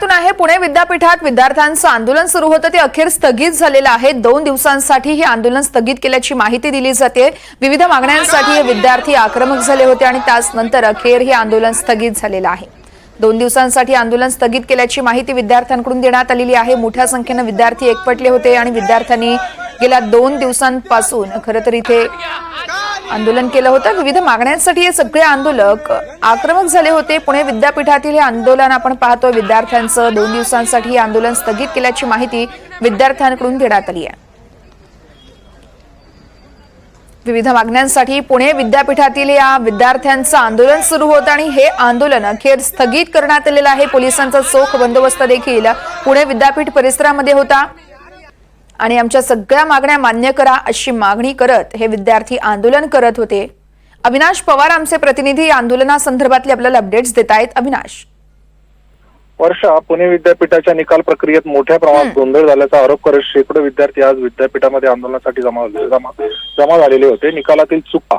पुण्यातून आहे पुणे विद्यापीठात विद्यार्थ्यांचं आंदोलन सुरू होतं. ते अखेर स्थगित झालेलं आहे. दोन दिवसांसाठी हे आंदोलन स्थगित केल्याची माहिती दिली जाते. विविध मागण्यांसाठी हे विद्यार्थी आक्रमक झाले होते आणि त्याच नंतर अखेर हे आंदोलन स्थगित झालेलं आहे. दोन दिवसांसाठी आंदोलन स्थगित केल्याची माहिती विद्यार्थ्यांकडून देण्यात आलेली आहे. मोठ्या संख्येनं विद्यार्थी एकपटले होते आणि विद्यार्थ्यांनी गेल्या दोन दिवसांपासून खरं तर इथे आंदोलन केलं होतं. विविध मागण्यांसाठी हे सगळे आंदोलक आक्रमक झाले होते. पुणे विद्यापीठातील हे आंदोलन आपण पाहतो विद्यार्थ्यांचं दोन दिवसांसाठी हे आंदोलन स्थगित केल्याची माहिती विद्यार्थ्यांकडून देण्यात आली आहे. विविध मागण्यांसाठी पुणे विद्यापीठातील या विद्यार्थ्यांचं आंदोलन सुरू होतं आणि हे आंदोलन अखेर स्थगित करण्यात आलेलं आहे. पोलिसांचा चोख बंदोबस्त देखील पुणे विद्यापीठ परिसरामध्ये होता. आणि आमच्या सगळ्या मागण्या मान्य करा अशी मागणी करत हे विद्यार्थी आंदोलन करत होते. अविनाश पवार आमचे प्रतिनिधी आंदोलनासंदर्भातले आपल्याला अपडेट्स देत आहेत. अविनाश. वर्षा पुणे विद्यापीठाच्या निकाल प्रक्रियेत मोठ्या प्रमाणात गोंधळ झाल्याचा आरोप करत शेकडो विद्यार्थी आज विद्यापीठामध्ये आंदोलनासाठी जमा जमा जमा झालेले होते. निकालातील चुका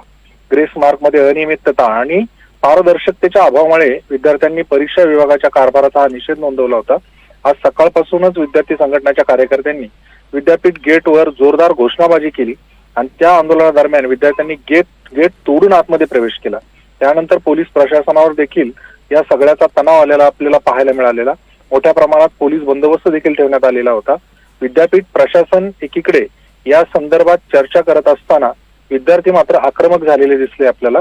ग्रेस मार्कमध्ये अनियमितता आणि पारदर्शकतेच्या अभावामुळे विद्यार्थ्यांनी परीक्षा विभागाच्या कारभाराचा हा निषेध नोंदवला होता. आज सकाळपासूनच विद्यार्थी संघटनाच्या कार्यकर्त्यांनी विद्यापीठ गेटवर जोरदार घोषणाबाजी केली आणि त्या आंदोलनादरम्यान विद्यार्थ्यांनी गेट गेट तोडून आतमध्ये प्रवेश केला. त्यानंतर पोलीस प्रशासनावर देखील या सगळ्याचा तणाव आलेला आपल्याला पाहायला मिळालेला. मोठ्या प्रमाणात पोलीस बंदोबस्त देखील ठेवण्यात आलेला होता. विद्यापीठ प्रशासन एकीकडे या संदर्भात चर्चा करत असताना विद्यार्थी मात्र आक्रमक झालेले दिसले आपल्याला.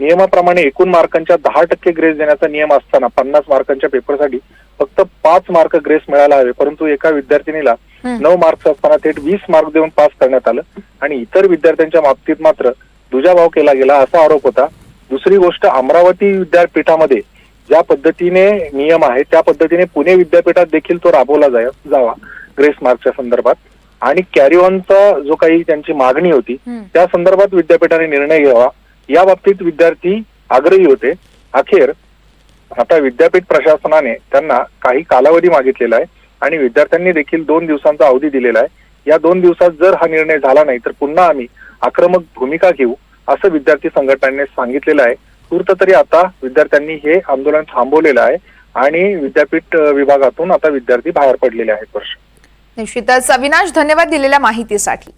नियमाप्रमाणे एकूण मार्कांच्या दहा टक्के ग्रेस देण्याचा नियम असताना पन्नास मार्कांच्या पेपरसाठी फक्त पाच मार्क ग्रेस मिळायला हवे परंतु एका विद्यार्थिनीला नऊ मार्क्स असताना थेट वीस मार्क देऊन पास करण्यात आलं. आणि इतर विद्यार्थ्यांच्या बाबतीत मात्र दुजाभाव केला गेला असा आरोप होता. दुसरी गोष्ट अमरावती विद्यापीठामध्ये ज्या पद्धतीने नियम आहे त्या पद्धतीने पुणे विद्यापीठात देखील तो राबवला जाय जावा ग्रेस मार्कच्या संदर्भात. आणि कॅरी ऑनचा जो काही त्यांची मागणी होती. त्या संदर्भात विद्यापीठाने निर्णय घ्यावा. या बाबतीत विद्यार्थी आग्रही होते. अखेर आता विद्यापीठ प्रशासनाने त्यांना काही कालावधी मागितलेला आहे आणि विद्यार्थ्यांनी देखील दोन दिवसांचा अवधी दिलेला आहे. या दोन दिवसात जर हा निर्णय झाला नाही तर पुन्हा आम्ही आक्रमक भूमिका घेऊ असं विद्यार्थी संघटनांनी सांगितलेलं आहे. तूर्त तरी आता विद्यार्थ्यांनी हे आंदोलन थांबवलेलं आहे आणि विद्यापीठ विभागातून आता विद्यार्थी बाहेर पडलेले आहेत वर्ष. निश्चितच. अविनाश धन्यवाद दिलेल्या माहितीसाठी.